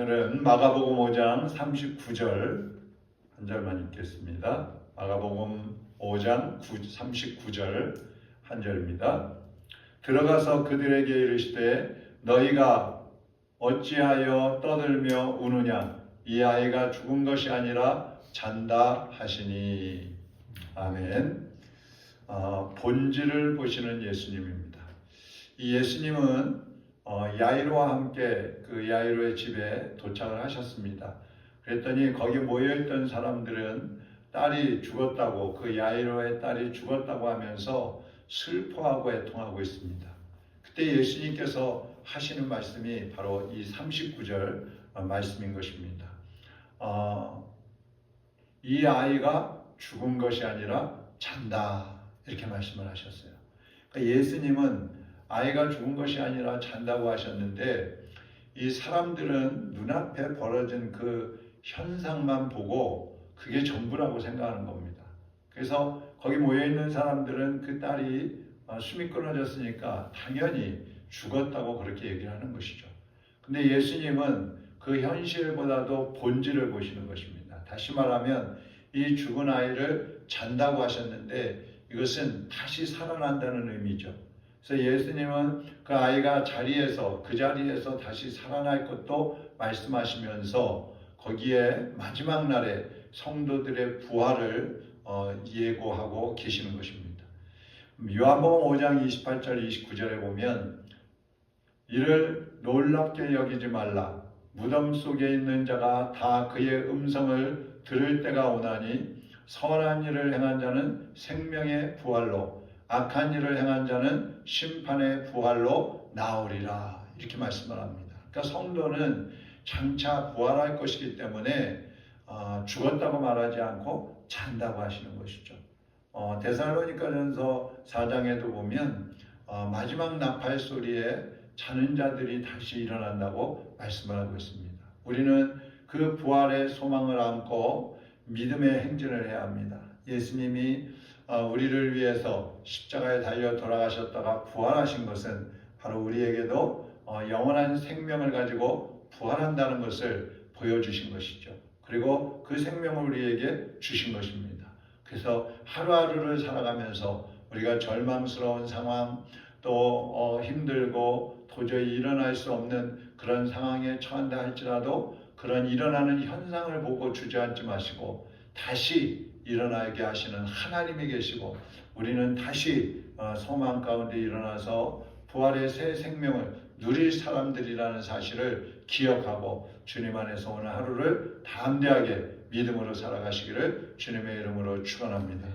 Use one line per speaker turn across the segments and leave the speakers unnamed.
오늘은 마가복음 5장 39절 한 절만 읽겠습니다. 마가복음 5장 39절 한 절입니다. 들어가서 그들에게 이르시되 너희가 어찌하여 떠들며 우느냐 이 아이가 죽은 것이 아니라 잔다 하시니 아멘. 어, 본질을 보시는 예수님입니다. 이 예수님은 어, 야이로와 함께 그 야이로의 집에 도착을 하셨습니다. 그랬더니 거기 모여있던 사람들은 딸이 죽었다고 그 야이로의 딸이 죽었다고 하면서 슬퍼하고 애통하고 있습니다. 그때 예수님께서 하시는 말씀이 바로 이 39절 말씀인 것입니다. 어, 이 아이가 죽은 것이 아니라 잔다 이렇게 말씀을 하셨어요. 그러니까 예수님은 아이가 죽은 것이 아니라 잔다고 하셨는데 이 사람들은 눈앞에 벌어진 그 현상만 보고 그게 전부라고 생각하는 겁니다. 그래서 거기 모여 있는 사람들은 그 딸이 어, 숨이 끊어졌으니까 당연히 죽었다고 그렇게 얘기를 하는 것이죠. 근데 예수님은 그 현실보다도 본질을 보시는 것입니다. 다시 말하면 이 죽은 아이를 잔다고 하셨는데 이것은 다시 살아난다는 의미죠. 그래서 예수님은 그 아이가 자리에서 그 자리에서 다시 살아날 것도 말씀하시면서 거기에 마지막 날에 성도들의 부활을 어, 예고하고 계시는 것입니다. 요한복음 5장 28절 29절에 보면 이를 놀랍게 여기지 말라 무덤 속에 있는 자가 다 그의 음성을 들을 때가 오나니 선한 일을 행한 자는 생명의 부활로 악한 일을 행한 자는 심판의 부활로 나오리라 이렇게 말씀을 합니다. 그러니까 성도는 장차 부활할 것이기 때문에 어, 죽었다고 말하지 않고 잔다고 하시는 것이죠. 어, 데살로니가전서 4장에도 보면 어, 마지막 나팔 소리에 자는 자들이 다시 일어난다고 말씀을 하고 있습니다. 우리는 그 부활의 소망을 안고 믿음의 행진을 해야 합니다. 예수님이 어, 우리를 위해서 십자가에 달려 돌아가셨다가 부활하신 것은 바로 우리에게도 어, 영원한 생명을 가지고 부활한다는 것을 보여주신 것이죠. 그리고 그 생명을 우리에게 주신 것입니다. 그래서 하루하루를 살아가면서 우리가 절망스러운 상황 또 어, 힘들고 도저히 일어날 수 없는 그런 상황에 처한다 할지라도 그런 일어나는 현상을 보고 주저앉지 마시고 다시 일어나게 하시는 하나님이 계시고 우리는 다시 어, 소망 가운데 일어나서 부활의 새 생명을 누릴 사람들이라는 사실을 기억하고 주님 안에서 오늘 하루를 담대하게 믿음으로 살아가시기를 주님의 이름으로 축원합니다.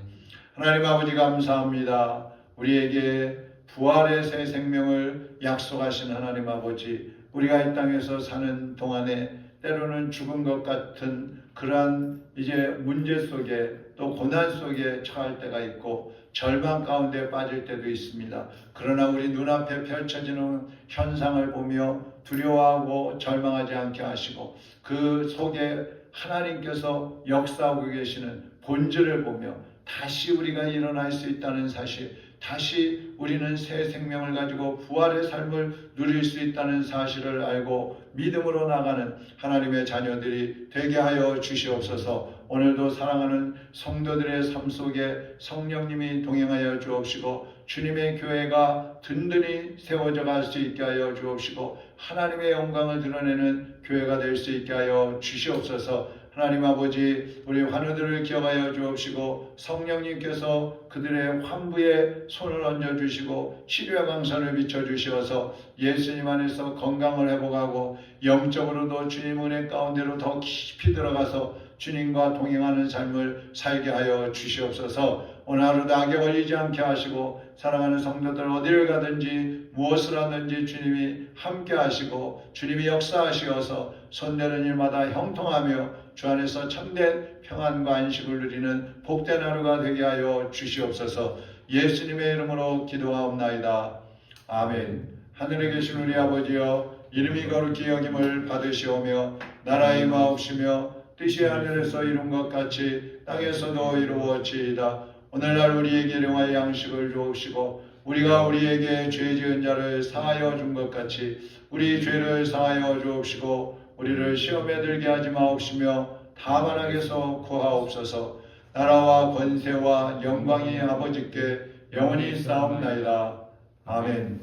하나님 아버지 감사합니다. 우리에게 부활의 새 생명을 약속하신 하나님 아버지 우리가 이 땅에서 사는 동안에 때로는 죽은 것 같은 그러한 이제 문제 속에 또 고난 속에 처할 때가 있고 절망 가운데 빠질 때도 있습니다. 그러나 우리 눈앞에 펼쳐지는 현상을 보며 두려워하고 절망하지 않게 하시고 그 속에 하나님께서 역사하고 계시는 본질을 보며 다시 우리가 일어날 수 있다는 사실, 다시 우리는 새 생명을 가지고 부활의 삶을 누릴 수 있다는 사실을 알고 믿음으로 나가는 하나님의 자녀들이 되게 하여 주시옵소서. 오늘도 사랑하는 성도들의 삶 속에 성령님이 동행하여 주옵시고 주님의 교회가 든든히 세워져 갈 수 있게 하여 주옵시고 하나님의 영광을 드러내는 교회가 될 수 있게 하여 주시옵소서 하나님 아버지 우리 환우들을 기억하여 주옵시고 성령님께서 그들의 환부에 손을 얹어 주시고 치료의 강선을 비춰 주시어서 예수님 안에서 건강을 회복하고 영적으로도 주님 은혜 가운데로 더 깊이 들어가서 주님과 동행하는 삶을 살게 하여 주시옵소서. 오늘 하루도 악에 걸리지 않게 하시고 사랑하는 성도들 어디를 가든지 무엇을 하든지 주님이 함께 하시고 주님이 역사하시어서 손대는 일마다 형통하며 주 안에서 참된 평안과 안식을 누리는 복된 하루가 되게 하여 주시옵소서 예수님의 이름으로 기도하옵나이다. 아멘. 하늘에 계신 우리 아버지여 이름이 거룩히 여김을 받으시오며 나라의 마옵시며 뜻이 하늘에서 이룬 것 같이 땅에서도 이루어지이다. 오늘날 우리에게 일용할 양식을 주옵시고 우리가 우리에게 죄 지은 자를 사하여 준 것 같이 우리 죄를 사하여 주옵시고 우리를 시험에 들게 하지 마옵시며 다만 악에서 구하옵소서 나라와 권세와 영광이 아버지께 영원히 싸움나이다. 아멘